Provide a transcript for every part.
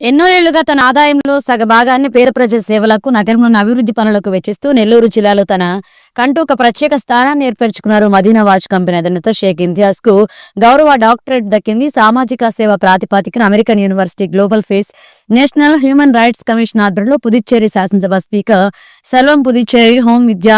ఎన్నో ఏళ్ళుగా తన ఆదాయంలో సగ భాగాన్ని పేద ప్రజల సేవలకు నగరంలోని అభివృద్ధి పనులకు వెచ్చిస్తూ నెల్లూరు జిల్లాలో తన కంటూ ఒక ప్రత్యేక స్థానాన్ని ఏర్పరచుకున్నారు మదీనా వాచ్ కంపెనీ అధినేత షేక్ ఇంతియాజ్కు. గౌరవ డాక్టరేట్ దక్కింది సామాజిక సేవ ప్రాతిపాదికన American university global face national human rights commission ఆధ్వర్యంలో పుదుచ్చేరి శాసనసభ స్పీకర్ సెల్వం పుదుచ్చేరి హోం విద్య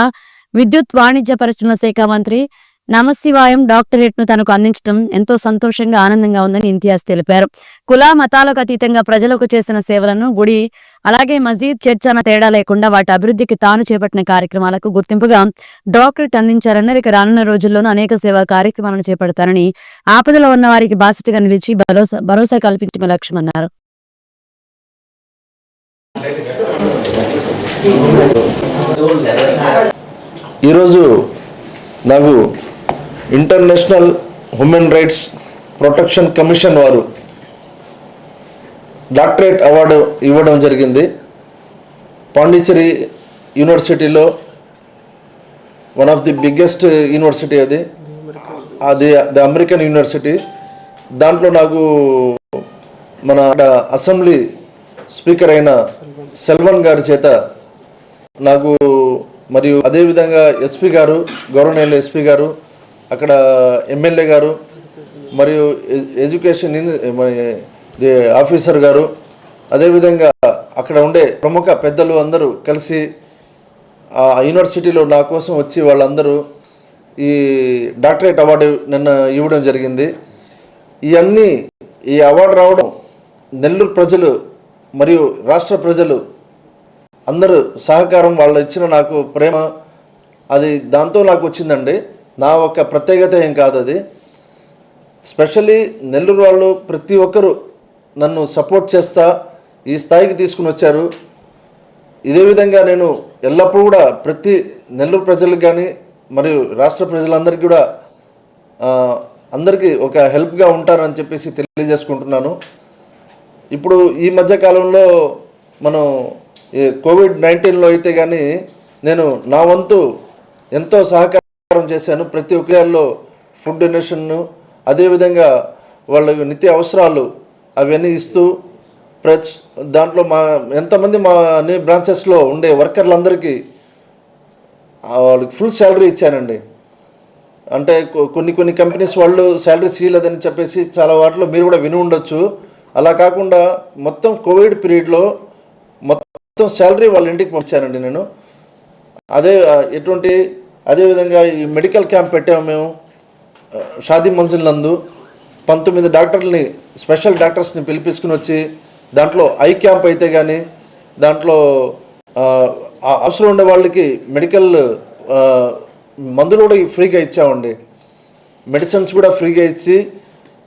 విద్యుత్ వాణిజ్య పరిశ్రమల శాఖ మంత్రి నమశివాయం డాక్టరేట్ను తనకు అందించడం ఎంతో సంతోషంగా ఆనందంగా ఉందని ఇంతియాజ్ తెలిపారు. కుల మతాలకు అతీతంగా ప్రజలకు చేసిన సేవలను గుడి అలాగే మసీద్ చర్చ్ అన్న తేడా లేకుండా వాటి అభివృద్ధికి తాను చేపట్టిన కార్యక్రమాలకు గుర్తింపుగా డాక్టరేట్ అందించారన్నారు ఇక రానున్న రోజుల్లోనూ అనేక సేవా కార్యక్రమాలను చేపడతారని ఆపదలో ఉన్న వారికి బాసటగా నిలిచి భరోసా భరోసా కల్పించడం లక్ష్యమన్నారు. ఈరోజు నాకు international human rights protection commission వారు డాక్టరేట్ అవార్డు ఇవ్వడం జరిగింది. పాండిచ్చేరి యూనివర్సిటీలో one of the biggest university అది. అది ది అమెరికన్ యూనివర్సిటీ. దాంట్లో నాకు మన అసెంబ్లీ స్పీకర్ అయిన సెల్వన్ గారి చేత నాకు మరియు అదేవిధంగా ఎస్పీ గారు గవర్నర్ ఎస్పీ గారు అక్కడ ఎమ్మెల్యే గారు మరియు ఎడ్యుకేషన్ మరి ఆఫీసర్ గారు. అదేవిధంగా అక్కడ ఉండే ప్రముఖ పెద్దలు అందరూ కలిసి ఆ యూనివర్సిటీలో నా కోసం వచ్చి వాళ్ళందరూ ఈ డాక్టరేట్ అవార్డు నిన్న ఇవ్వడం జరిగింది. ఇవన్నీ ఈ అవార్డు రావడం నెల్లూరు ప్రజలు మరియు రాష్ట్ర ప్రజలు అందరూ సహకారం వాళ్ళు ఇచ్చిన నాకు ప్రేమ అది దాంతో నాకు వచ్చిందండి. నా ఒక ప్రత్యేకత ఏం కాదు అది. స్పెషల్లీ నెల్లూరు వాళ్ళు ప్రతి ఒక్కరూ నన్ను సపోర్ట్ చేస్తా ఈ స్థాయికి తీసుకుని వచ్చారు. ఇదే విధంగా నేను ఎల్లప్పుడూ కూడా ప్రతి నెల్లూరు ప్రజలకు కానీ మరియు రాష్ట్ర ప్రజలందరికీ కూడా అందరికీ ఒక హెల్ప్గా ఉంటారని చెప్పేసి తెలియజేసుకుంటున్నాను. ఇప్పుడు ఈ మధ్య కాలంలో మనం ఈ కోవిడ్ నైన్టీన్లో అయితే కానీ నేను నా వంతు ఎంతో సహకారం చేశాను. ప్రతి ఒక్కరిలో ఫుడ్ డొనేషన్ను అదేవిధంగా వాళ్ళ నిత్య అవసరాలు అవన్నీ ఇస్తూ ప్రతి దాంట్లో మా ఎంతమంది మా అన్ని బ్రాంచెస్లో ఉండే వర్కర్లందరికీ వాళ్ళకి ఫుల్ శాలరీ ఇచ్చానండి. అంటే కొన్ని కొన్ని కంపెనీస్ వాళ్ళు శాలరీస్ ఇవ్వలేదని చెప్పేసి చాలా వాటిలో మీరు కూడా విని ఉండొచ్చు. అలా కాకుండా మొత్తం కోవిడ్ పీరియడ్లో మొత్తం శాలరీ వాళ్ళ ఇంటికి పంపించానండి నేను. అదే ఎటువంటి అదేవిధంగా ఈ మెడికల్ క్యాంప్ పెట్టాము మేము షాదీ మన్సిల్ నందు. పంతొమ్మిది డాక్టర్లని స్పెషల్ డాక్టర్స్ని పిలిపించుకుని వచ్చి దాంట్లో ఐ క్యాంప్ అయితే కానీ దాంట్లో అవసరం ఉండే వాళ్ళకి మెడికల్ మందులు కూడా ఫ్రీగా ఇచ్చామండి. మెడిసిన్స్ కూడా ఫ్రీగా ఇచ్చి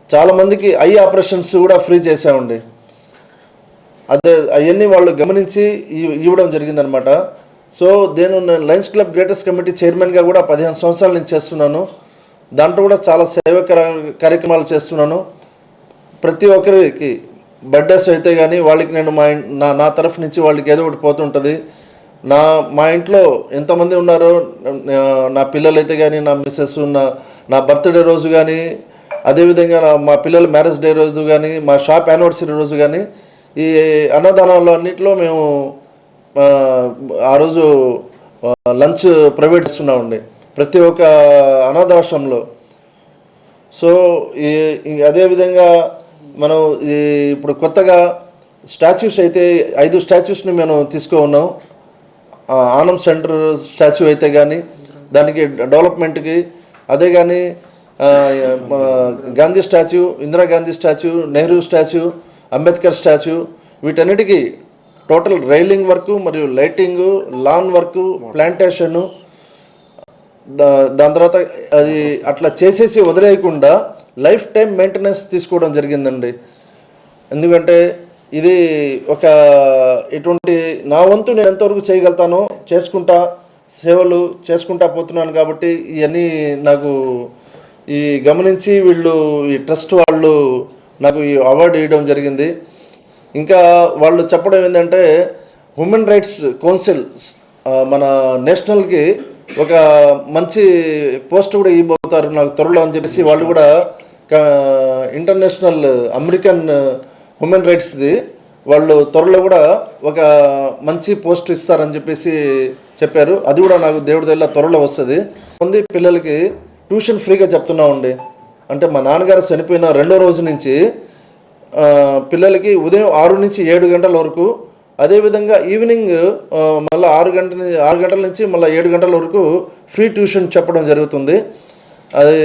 చాలామందికి ఐ ఆపరేషన్స్ కూడా ఫ్రీ చేసామండి అదే అవన్నీ వాళ్ళు గమనించి ఇవ్వడం జరిగిందనమాట. సో నేను నేను లయన్స్ క్లబ్ గ్రేటెస్ట్ కమిటీ చైర్మన్గా కూడా పదిహేను సంవత్సరాల నుంచి చేస్తున్నాను. దాంట్లో కూడా చాలా సేవ కార్యక్రమాలు చేస్తున్నాను. ప్రతి ఒక్కరికి బర్త్డేస్ అయితే కానీ వాళ్ళకి నేను మా నా నా తరఫు నుంచి వాళ్ళకి ఏదో ఒకటి పోతుంటుంది. నా మా ఇంట్లో ఎంతమంది ఉన్నారో నా- పిల్లలు అయితే కానీ నా మిస్సెస్ నా నా బర్త్డే రోజు కానీ అదేవిధంగా నా మా పిల్లల మ్యారేజ్ డే రోజు కానీ మా షాప్ యానివర్సరీ రోజు కానీ ఈ అన్నదానాలు అన్నింటిలో మేము ఆ, రోజు లంచ్ లంచ్ ప్రొవైడ్ చేస్తున్నామండి. ప్రతి ఒక్క అనాథాశ్రమంలో. సో ఈ అదేవిధంగా మనం ఈ ఇప్పుడు కొత్తగా స్టాచ్యూస్ అయితే ఐదు స్టాచ్యూస్ని మేము తీసుకో ఉన్నాం ఆనం సెంటర్ స్టాచ్యూ అయితే కానీ దానికి డెవలప్మెంట్కి. అదే కానీ Gandhi statue Indira Gandhi statue Nehru statue Ambedkar statue వీటన్నిటికీ టోటల్ రైలింగ్ వర్క్ మరియు లైటింగ్ లాన్ వర్క్ ప్లాంటేషను దా దాని తర్వాత అది అట్లా చేసేసి వదిలేయకుండా లైఫ్ టైం మెయింటెనెన్స్ తీసుకోవడం జరిగిందండి. ఎందుకంటే ఇది ఒక ఇటువంటి నా వంతు నేను ఎంతవరకు చేయగలుగుతానో చేసుకుంటా సేవలు చేసుకుంటా పోతున్నాను కాబట్టి ఇవన్నీ నాకు ఈ గమనించి వీళ్ళు ఈ ట్రస్ట్ వాళ్ళు నాకు ఈ అవార్డు ఇవ్వడం జరిగింది. ఇంకా వాళ్ళు చెప్పడం ఏంటంటే హ్యూమన్ రైట్స్ కౌన్సిల్ మన నేషనల్కి ఒక మంచి పోస్ట్ కూడా ఇవ్వబోతారు నాకు త్వరలో అని చెప్పేసి వాళ్ళు కూడా ఇంటర్నేషనల్ అమెరికన్ హ్యూమన్ రైట్స్ది వాళ్ళు త్వరలో కూడా ఒక మంచి పోస్ట్ ఇస్తారని చెప్పేసి చెప్పారు. అది కూడా నాకు దేవుడి దగ్గర త్వరలో వస్తుంది. మంది పిల్లలకి ట్యూషన్ ఫ్రీగా చెప్తున్నామండి అంటే మా నాన్నగారు చనిపోయిన రెండో రోజు నుంచి పిల్లలకి ఉదయం ఆరు నుంచి ఏడు గంటల వరకు అదేవిధంగా ఈవినింగ్ మళ్ళీ ఆరు గంటల ఆరు గంటల నుంచి మళ్ళీ ఏడు గంటల వరకు ఫ్రీ ట్యూషన్ చెప్పడం జరుగుతుంది. అది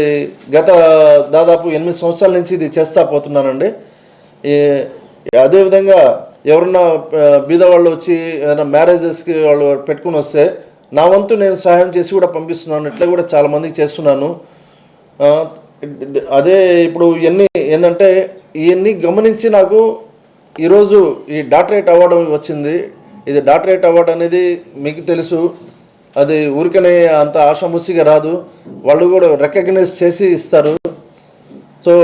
గత దాదాపు ఎనిమిది సంవత్సరాల నుంచి ఇది చేస్తా పోతున్నానండి. ఈ అదేవిధంగా ఎవరన్నా బీద వాళ్ళు వచ్చి ఏదైనా మ్యారేజెస్కి వాళ్ళు పెట్టుకుని వస్తే నా వంతు నేను సహాయం చేసి కూడా పంపిస్తున్నాను. ఇట్లా కూడా చాలామందికి చేస్తున్నాను. అదే ఇప్పుడు ఇవన్నీ ఏంటంటే ఇవన్నీ గమనించి నాకు ఈరోజు ఈ డాక్టరేట్ అవార్డు వచ్చింది. ఇది డాక్టరేట్ అవార్డు అనేది మీకు తెలుసు. అది ఊరికనే అంత ఆషాముసిగా రాదు. వాళ్ళు కూడా రికగ్నైజ్ చేసి ఇస్తారు. సో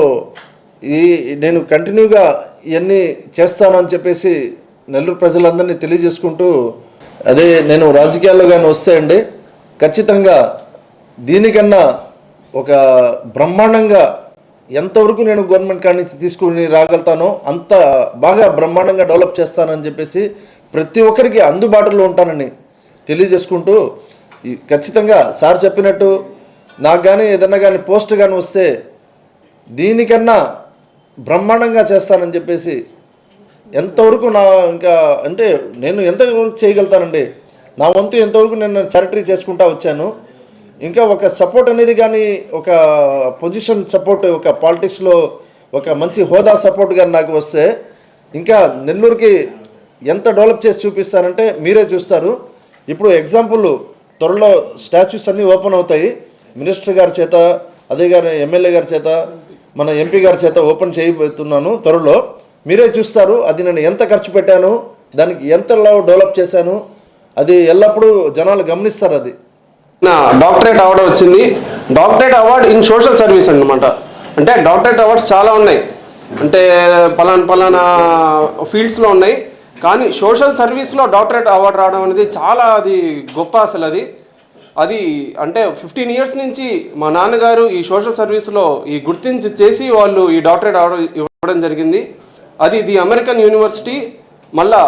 ఈ నేను కంటిన్యూగా ఇవన్నీ చేస్తానని చెప్పేసి నెల్లూరు ప్రజలందరినీ తెలియజేసుకుంటూ అదే నేను రాజకీయాల్లో కానీ వస్తే అండి. ఖచ్చితంగా దీనికన్నా ఒక బ్రహ్మాండంగా ఎంతవరకు నేను గవర్నమెంట్ కాడి నుంచి తీసుకుని రాగలుగుతానో అంత బాగా బ్రహ్మాండంగా డెవలప్ చేస్తానని చెప్పేసి ప్రతి ఒక్కరికి అందుబాటులో ఉంటానని తెలియజేసుకుంటూ ఈ ఖచ్చితంగా సార్ చెప్పినట్టు నాకు కానీ ఏదన్నా కానీ పోస్ట్ కానీ వస్తే దీనికన్నా బ్రహ్మాండంగా చేస్తానని చెప్పేసి ఎంతవరకు నా ఇంకా అంటే నేను ఎంతవరకు చేయగలుగుతానండి? నా వంతు ఎంతవరకు నేను చారిటరీ చేసుకుంటా వచ్చాను? ఇంకా ఒక సపోర్ట్ అనేది కానీ ఒక పొజిషన్ సపోర్ట్ ఒక పాలిటిక్స్లో ఒక మంచి హోదా సపోర్ట్ కానీ నాకు వస్తే ఇంకా నెల్లూరుకి ఎంత డెవలప్ చేసి చూపిస్తారంటే మీరే చూస్తారు. ఇప్పుడు ఎగ్జాంపుల్ త్వరలో స్టాచ్యూస్ అన్నీ ఓపెన్ అవుతాయి. మినిస్టర్ గారి చేత అదే గారి ఎమ్మెల్యే గారి చేత మన ఎంపీ గారి చేత ఓపెన్ చేయబోతున్నాను త్వరలో. మీరే చూస్తారు అది నేను ఎంత ఖర్చు పెట్టాను దానికి ఎంతలా డెవలప్ చేశాను అది ఎల్లప్పుడూ జనాలు గమనిస్తారు అది. నా డాక్టరేట్ అవార్డు వచ్చింది. Doctorate award in social service అన్నమాట. అంటే డాక్టరేట్ అవార్డ్స్ చాలా ఉన్నాయి. అంటే పలానా పలానా ఫీల్డ్స్లో ఉన్నాయి. కానీ సోషల్ సర్వీస్లో డాక్టరేట్ అవార్డు రావడం అనేది చాలా అది గొప్ప అసలు అది. అది అంటే ఫిఫ్టీన్ ఇయర్స్ నుంచి మా నాన్నగారు ఈ సోషల్ సర్వీస్లో ఈ గుర్తించి చేసి వాళ్ళు ఈ డాక్టరేట్ అవార్డు ఇవ్వడం జరిగింది. అది ది అమెరికన్ యూనివర్సిటీ మళ్ళా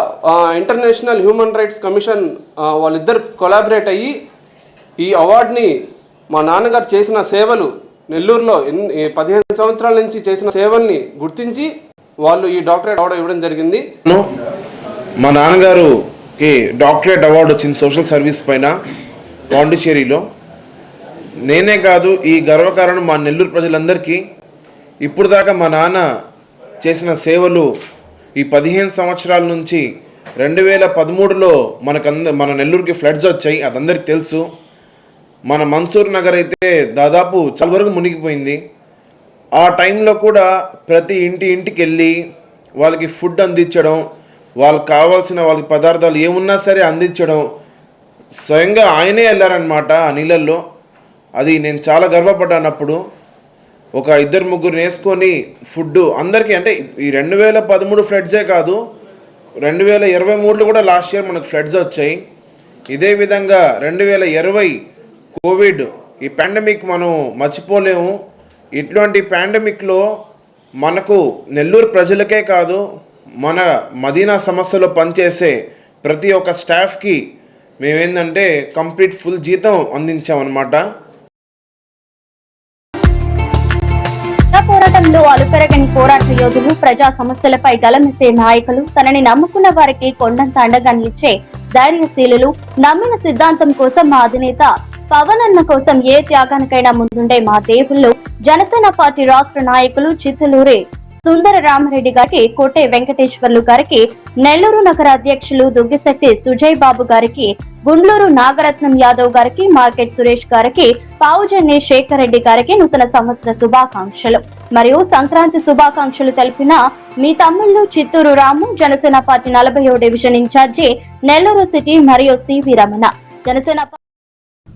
ఇంటర్నేషనల్ హ్యూమన్ రైట్స్ కమిషన్ వాళ్ళిద్దరు కొలాబరేట్ అయ్యి ఈ అవార్డుని మా నాన్నగారు చేసిన సేవలు నెల్లూరులో ఎన్ని ఈ పదిహేను సంవత్సరాల నుంచి చేసిన సేవల్ని గుర్తించి వాళ్ళు ఈ డాక్టరేట్ అవార్డు ఇవ్వడం జరిగింది. మా నాన్నగారుకి డాక్టరేట్ అవార్డు వచ్చింది సోషల్ సర్వీస్ పైన పాండిచ్చేరిలో. నేనే కాదు ఈ గర్వకారణం మా నెల్లూరు ప్రజలందరికీ. ఇప్పుడు దాకా మా నాన్న చేసిన సేవలు ఈ పదిహేను సంవత్సరాల నుంచి రెండు వేల పదమూడులో మనకంద మన నెల్లూరుకి ఫ్లడ్స్ వచ్చాయి అదందరికీ తెలుసు. మన మన్సూర్ నగర్ అయితే దాదాపు చాలా వరకు మునిగిపోయింది. ఆ టైంలో కూడా ప్రతి ఇంటి ఇంటికి వెళ్ళి వాళ్ళకి ఫుడ్ అందించడం వాళ్ళకి కావాల్సిన వాళ్ళకి పదార్థాలు ఏమున్నా సరే అందించడం స్వయంగా ఆయనే వెళ్ళారనమాట ఆ నీళ్ళల్లో. అది నేను చాలా గర్వపడ్డానప్పుడు. ఒక ఇద్దరు ముగ్గురు వేసుకొని ఫుడ్ అందరికీ అంటే ఈ రెండు వేల పదమూడు ఫ్లడ్సే కాదు రెండు వేల ఇరవై మూడులో కూడా లాస్ట్ ఇయర్ మనకు ఫ్లడ్స్ వచ్చాయి. ఇదే విధంగా రెండు వేల ఇరవై కోవిడ్ ఈ పాండమిక్ మనం మర్చిపోలేము. ఇటువంటి పాండమిక్లో మనకు నెల్లూరు ప్రజలకే కాదు మన మదీనా సంస్థలో పనిచేసే ప్రతి ఒక్క స్టాఫ్కి మేమేందంటే కంప్లీట్ ఫుల్ జీతం అందించామన్నమాట. పోరాటంలో అలుపెరగని పోరాట యోధులు ప్రజా సమస్యలపై గలమెత్తే నాయకులు తనని నమ్ముకున్న వారికి కొండంత అండగా నిలిచే ధైర్యశీలులు నమ్మిన సిద్ధాంతం కోసం మా అధినేత పవన్ అన్న కోసం ఏ త్యాగానికైనా ముందుండే మా దేవుళ్ళు జనసేన పార్టీ రాష్ట్ర నాయకులు చిత్తలూరి. సుందర రామరెడ్డి గారికి కోటే వెంకటేశ్వర్లు గారికి నెల్లూరు నగర అధ్యక్షులు దుగ్గిశెట్టి సుజయ్ బాబు గారికి గుండ్లూరు నాగరత్నం యాదవ్ గారికి మార్కెట్ సురేష్ గారికి పావుజన్ని శేఖర్ రెడ్డి గారికి నూతన సంవత్సర శుభాకాంక్షలు. మరియు సంక్రాంతి శుభాకాంక్షలు తెలిపిన మీ తమ్ముళ్ళు చిత్తూరు రాము జనసేన పార్టీ నలభై డివిజన్ ఇన్ఛార్జి నెల్లూరు సిటీ మరియు సివి రమణ. జనసేన